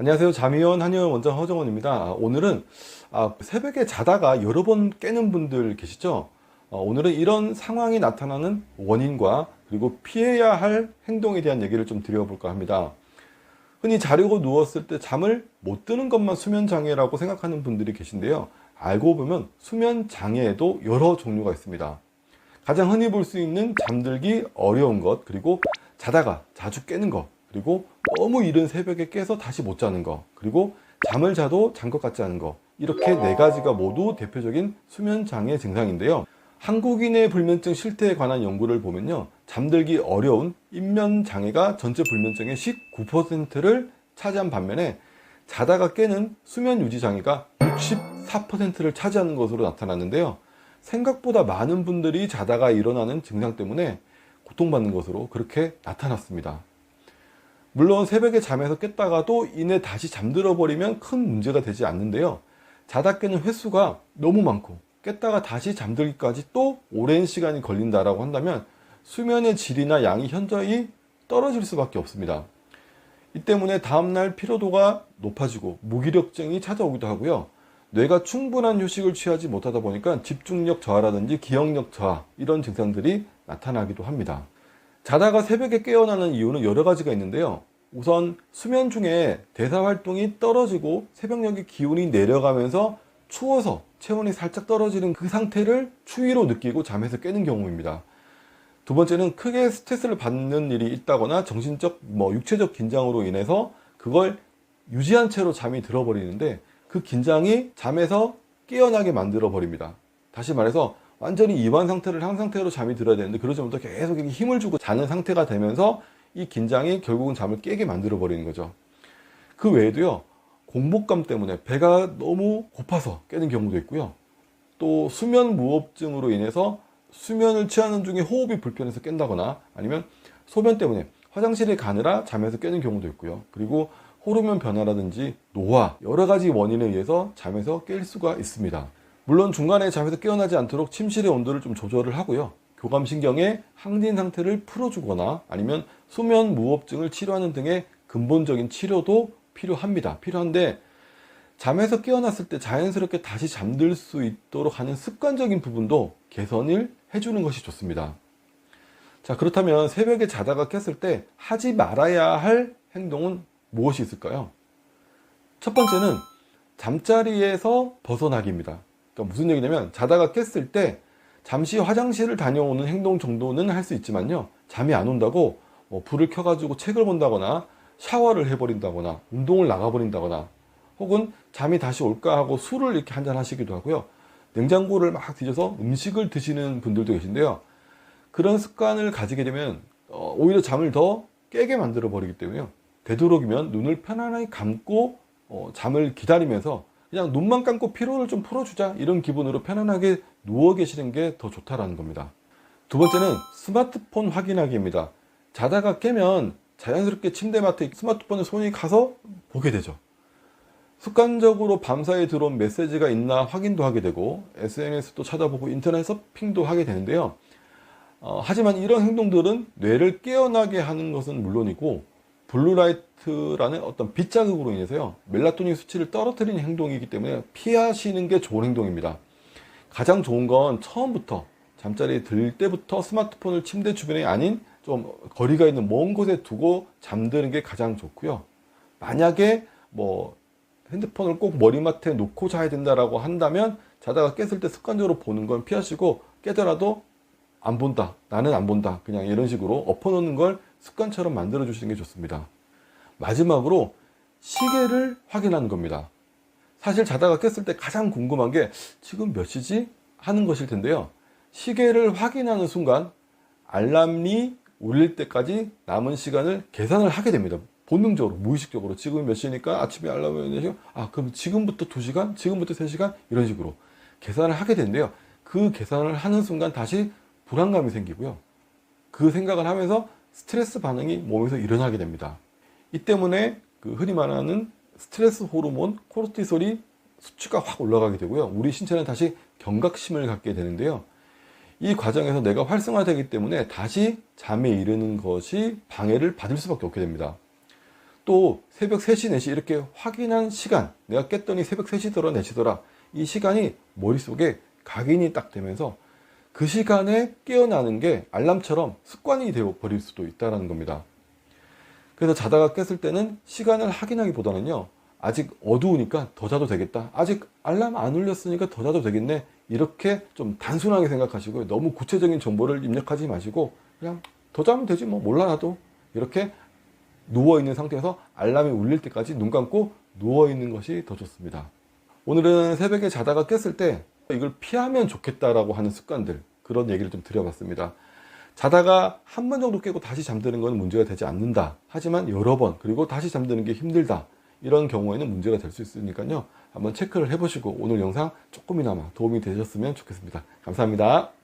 안녕하세요. 자미원 한의원 원장 허정원입니다. 아, 오늘은 아, 새벽에 자다가 여러 번 깨는 분들 계시죠? 어, 오늘은 이런 상황이 나타나는 원인과 그리고 피해야 할 행동에 대한 얘기를 좀 드려볼까 합니다. 흔히 자려고 누웠을 때 잠을 못 드는 것만 수면 장애라고 생각하는 분들이 계신데요. 알고 보면 수면 장애에도 여러 종류가 있습니다. 가장 흔히 볼 수 있는 잠들기 어려운 것, 그리고 자다가 자주 깨는 것, 그리고 너무 이른 새벽에 깨서 다시 못 자는 것, 그리고 잠을 자도 잔 것 같지 않은 것, 이렇게 네 가지가 모두 대표적인 수면 장애 증상인데요. 한국인의 불면증 실태에 관한 연구를 보면요. 잠들기 어려운 인면 장애가 전체 불면증의 19%를 차지한 반면에 자다가 깨는 수면 유지 장애가 64%를 차지하는 것으로 나타났는데요. 생각보다 많은 분들이 자다가 일어나는 증상 때문에 고통받는 것으로 그렇게 나타났습니다. 물론 새벽에 잠에서 깼다가도 이내 다시 잠들어 버리면 큰 문제가 되지 않는데요. 자다 깨는 횟수가 너무 많고 깼다가 다시 잠들기까지 또 오랜 시간이 걸린다라고 한다면 수면의 질이나 양이 현저히 떨어질 수밖에 없습니다. 이 때문에 다음날 피로도가 높아지고 무기력증이 찾아오기도 하고요. 뇌가 충분한 휴식을 취하지 못하다 보니까 집중력 저하라든지 기억력 저하 이런 증상들이 나타나기도 합니다. 자다가 새벽에 깨어나는 이유는 여러 가지가 있는데요. 우선 수면 중에 대사 활동이 떨어지고 새벽녘의 기온이 내려가면서 추워서 체온이 살짝 떨어지는 그 상태를 추위로 느끼고 잠에서 깨는 경우입니다. 두 번째는 크게 스트레스를 받는 일이 있다거나 정신적, 뭐 육체적 긴장으로 인해서 그걸 유지한 채로 잠이 들어버리는데 그 긴장이 잠에서 깨어나게 만들어 버립니다. 다시 말해서 완전히 이완 상태를 한 상태로 잠이 들어야 되는데 그러지 못해 계속 힘을 주고 자는 상태가 되면서 이 긴장이 결국은 잠을 깨게 만들어 버리는 거죠. 그 외에도요, 공복감 때문에 배가 너무 고파서 깨는 경우도 있고요. 또 수면 무호흡증으로 인해서 수면을 취하는 중에 호흡이 불편해서 깬다거나 아니면 소변 때문에 화장실에 가느라 잠에서 깨는 경우도 있고요. 그리고 호르몬 변화라든지 노화 여러 가지 원인에 의해서 잠에서 깰 수가 있습니다. 물론 중간에 잠에서 깨어나지 않도록 침실의 온도를 좀 조절을 하고요. 교감신경의 항진 상태를 풀어주거나 아니면 수면 무호흡증을 치료하는 등의 근본적인 치료도 필요합니다. 필요한데 잠에서 깨어났을 때 자연스럽게 다시 잠들 수 있도록 하는 습관적인 부분도 개선을 해주는 것이 좋습니다. 자, 그렇다면 새벽에 자다가 깼을 때 하지 말아야 할 행동은 무엇이 있을까요? 첫 번째는 잠자리에서 벗어나기입니다. 그러니까 무슨 얘기냐면 자다가 깼을 때 잠시 화장실을 다녀오는 행동 정도는 할 수 있지만요. 잠이 안 온다고 뭐 불을 켜가지고 책을 본다거나 샤워를 해버린다거나 운동을 나가버린다거나 혹은 잠이 다시 올까 하고 술을 이렇게 한잔 하시기도 하고요. 냉장고를 막 뒤져서 음식을 드시는 분들도 계신데요. 그런 습관을 가지게 되면 어, 오히려 잠을 더 깨게 만들어 버리기 때문에요. 되도록이면 눈을 편안하게 감고 어, 잠을 기다리면서 그냥 눈만 감고 피로를 좀 풀어주자 이런 기분으로 편안하게 누워 계시는 게 더 좋다라는 겁니다. 두 번째는 스마트폰 확인하기입니다. 자다가 깨면 자연스럽게 침대맡에 스마트폰에 손이 가서 보게 되죠. 습관적으로 밤사이에 들어온 메시지가 있나 확인도 하게 되고 SNS도 찾아보고 인터넷 서핑도 하게 되는데요. 어, 하지만 이런 행동들은 뇌를 깨어나게 하는 것은 물론이고 블루라이트라는 어떤 빛 자극으로 인해서요 멜라토닌 수치를 떨어뜨리는 행동이기 때문에 피하시는 게 좋은 행동입니다. 가장 좋은 건 처음부터 잠자리에 들 때부터 스마트폰을 침대 주변에 아닌 좀 거리가 있는 먼 곳에 두고 잠드는 게 가장 좋고요. 만약에 뭐 핸드폰을 꼭 머리맡에 놓고 자야 된다라고 한다면 자다가 깼을 때 습관적으로 보는 건 피하시고 깨더라도 안 본다. 나는 안 본다. 그냥 이런 식으로 엎어놓는 걸 습관처럼 만들어 주시는 게 좋습니다. 마지막으로 시계를 확인하는 겁니다. 사실 자다가 깼을 때 가장 궁금한 게 지금 몇 시지? 하는 것일 텐데요. 시계를 확인하는 순간 알람이 울릴 때까지 남은 시간을 계산을 하게 됩니다. 본능적으로, 무의식적으로. 지금 몇 시니까 아침에 알람이 울리죠? 아, 그럼 지금부터 2시간? 지금부터 3시간? 이런 식으로 계산을 하게 되는데요. 그 계산을 하는 순간 다시 불안감이 생기고요. 그 생각을 하면서 스트레스 반응이 몸에서 일어나게 됩니다. 이 때문에 그 흔히 말하는 스트레스 호르몬 코르티솔이 수치가 확 올라가게 되고요. 우리 신체는 다시 경각심을 갖게 되는데요. 이 과정에서 내가 활성화되기 때문에 다시 잠에 이르는 것이 방해를 받을 수밖에 없게 됩니다. 또 새벽 3시, 4시 이렇게 확인한 시간, 내가 깼더니 새벽 3시더라, 4시더라, 이 시간이 머릿속에 각인이 딱 되면서 그 시간에 깨어나는 게 알람처럼 습관이 되어 버릴 수도 있다는 겁니다. 그래서 자다가 깼을 때는 시간을 확인하기보다는요, 아직 어두우니까 더 자도 되겠다. 아직 알람 안 울렸으니까 더 자도 되겠네. 이렇게 좀 단순하게 생각하시고 너무 구체적인 정보를 입력하지 마시고 그냥 더 자면 되지 뭐 몰라 나도 이렇게 누워 있는 상태에서 알람이 울릴 때까지 눈 감고 누워 있는 것이 더 좋습니다. 오늘은 새벽에 자다가 깼을 때 이걸 피하면 좋겠다라고 하는 습관들 그런 얘기를 좀 드려봤습니다. 자다가 한 번 정도 깨고 다시 잠드는 건 문제가 되지 않는다. 하지만 여러 번 그리고 다시 잠드는 게 힘들다. 이런 경우에는 문제가 될 수 있으니까요. 한번 체크를 해보시고 오늘 영상 조금이나마 도움이 되셨으면 좋겠습니다. 감사합니다.